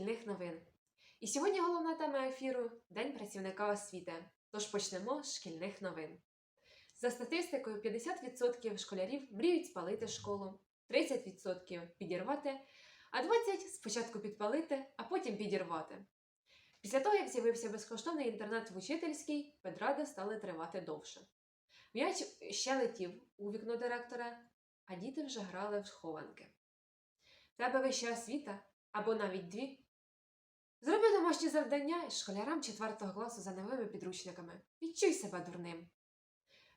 шкільних новин. І сьогодні головна тема ефіру День працівника освіти. Тож почнемо з шкільних новин. За статистикою, 50% школярів мріють спалити школу, 30% підірвати, а 20% спочатку підпалити, а потім підірвати. Після того, як з'явився безкоштовний інтернет в учительській, педради стали тривати довше. М'яч ще летів у вікно директора, а діти вже грали в схованки. Тебе вища освіта або навіть дві. Зроби домашні завдання школярам 4 класу за новими підручниками. Відчуй себе дурним.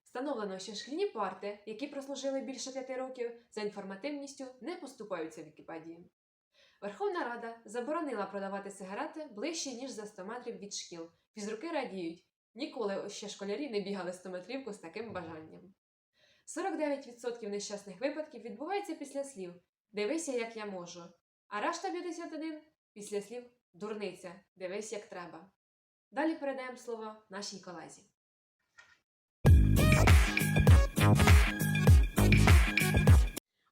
Встановлено, що шкільні парти, які прослужили більше п'яти років, за інформативністю не поступаються в Вікіпедії. Верховна Рада заборонила продавати сигарети ближче, ніж за 100 метрів від шкіл. Фізруки радіють. Ніколи ще школярі не бігали 100-метрівку з таким бажанням. 49% нещасних випадків відбувається після слів Дивися, як я можу. А решта 51 після слів Дурниця, дивись, як треба. Далі передаємо слово нашій колезі.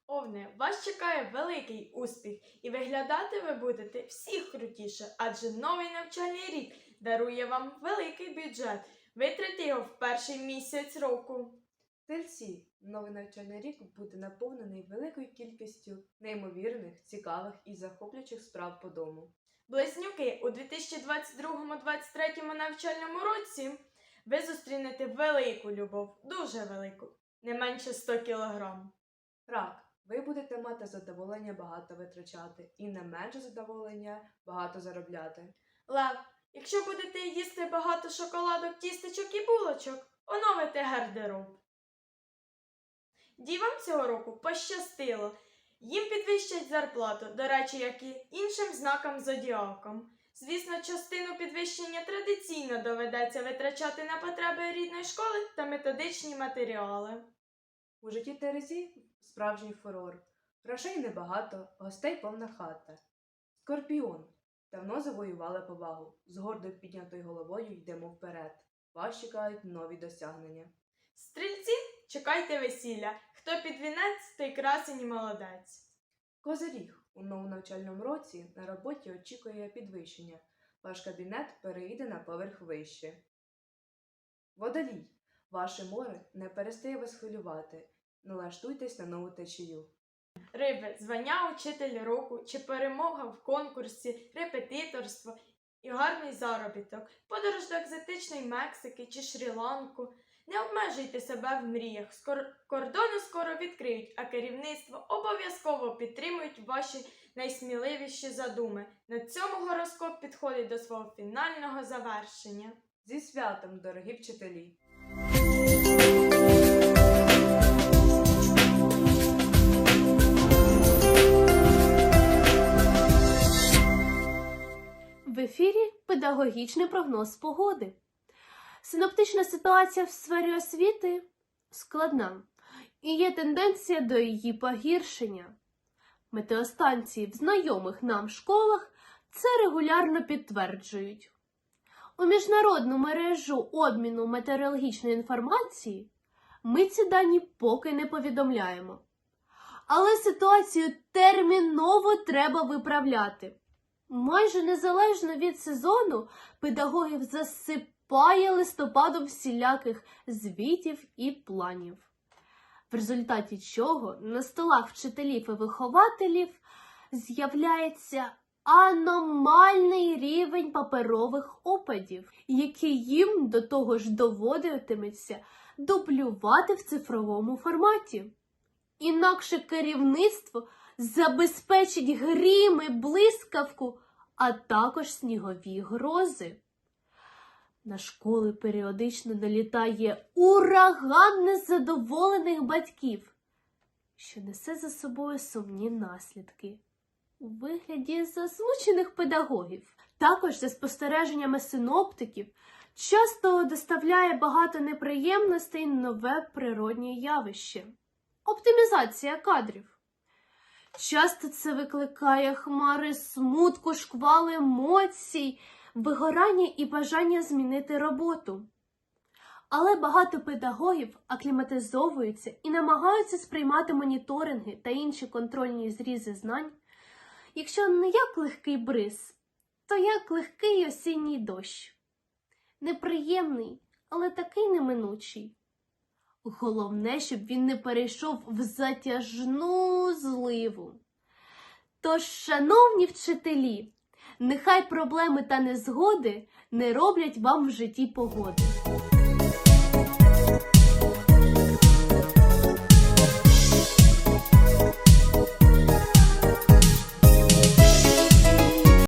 Овне, вас чекає великий успіх, і виглядати ви будете всіх крутіше, адже новий навчальний рік дарує вам великий бюджет. Витратьте його в перший місяць року. Тельці, новий навчальний рік буде наповнений великою кількістю неймовірних, цікавих і захоплюючих справ по дому. Близнюки у 2022-2023 навчальному році ви зустрінете велику любов, дуже велику, не менше 100 кілограм. Рак, ви будете мати задоволення багато витрачати і не менше задоволення багато заробляти. Лев, якщо будете їсти багато шоколадок, тістечок і булочок, оновите гардероб. Дівам цього року пощастило. Їм підвищать зарплату, до речі, як і іншим знакам зодіаком. Звісно, частину підвищення традиційно доведеться витрачати на потреби рідної школи та методичні матеріали. У житті Терезі справжній фурор. Грошей небагато, гостей повна хата. Скорпіон. Давно завоювали повагу. З гордо піднятою головою йдемо вперед. Вас чекають нові досягнення. Стрільці, чекайте весілля. Хто під вінець, той красень і молодець. Козиріг у новому навчальному році на роботі очікує підвищення. Ваш кабінет переїде на поверх вище. Водолій. Ваше море не перестає вас хвилювати. Налаштуйтесь на нову течію. Риби, звання учитель року чи перемога в конкурсі, репетиторство і гарний заробіток, подорож до екзотичної Мексики чи Шрі-Ланку. Не обмежуйте себе в мріях. Скор- Кордони скоро відкриють, а керівництво обов'язково підтримують ваші найсміливіші задуми. На цьому гороскоп підходить до свого фінального завершення. Зі святом, дорогі вчителі! В ефірі педагогічний прогноз погоди. Синоптична ситуація в сфері освіти складна і є тенденція до її погіршення. Метеостанції в знайомих нам школах це регулярно підтверджують. У міжнародну мережу обміну метеорологічної інформації ми ці дані поки не повідомляємо. Але ситуацію терміново треба виправляти. Майже незалежно від сезону педагогів засипає листопадом всіляких звітів і планів, в результаті чого на столах вчителів і вихователів з'являється аномальний рівень паперових опадів, який їм до того ж доводитиметься дублювати в цифровому форматі. Інакше керівництво забезпечить грім і блискавку, а також снігові грози. На школи періодично налітає ураган незадоволених батьків, що несе за собою сумні наслідки у вигляді засмучених педагогів. Також, за спостереженнями синоптиків, часто доставляє багато неприємностей нове природнє явище оптимізація кадрів. Часто це викликає хмари смутку, шквал емоцій, вигорання і бажання змінити роботу. Але багато педагогів акліматизовуються і намагаються сприймати моніторинги та інші контрольні зрізи знань, якщо не як легкий бриз, то як легкий осінній дощ. Неприємний, але такий неминучий. Головне, щоб він не перейшов в затяжну зливу. Тож, шановні вчителі, нехай проблеми та незгоди не роблять вам в житті погоди.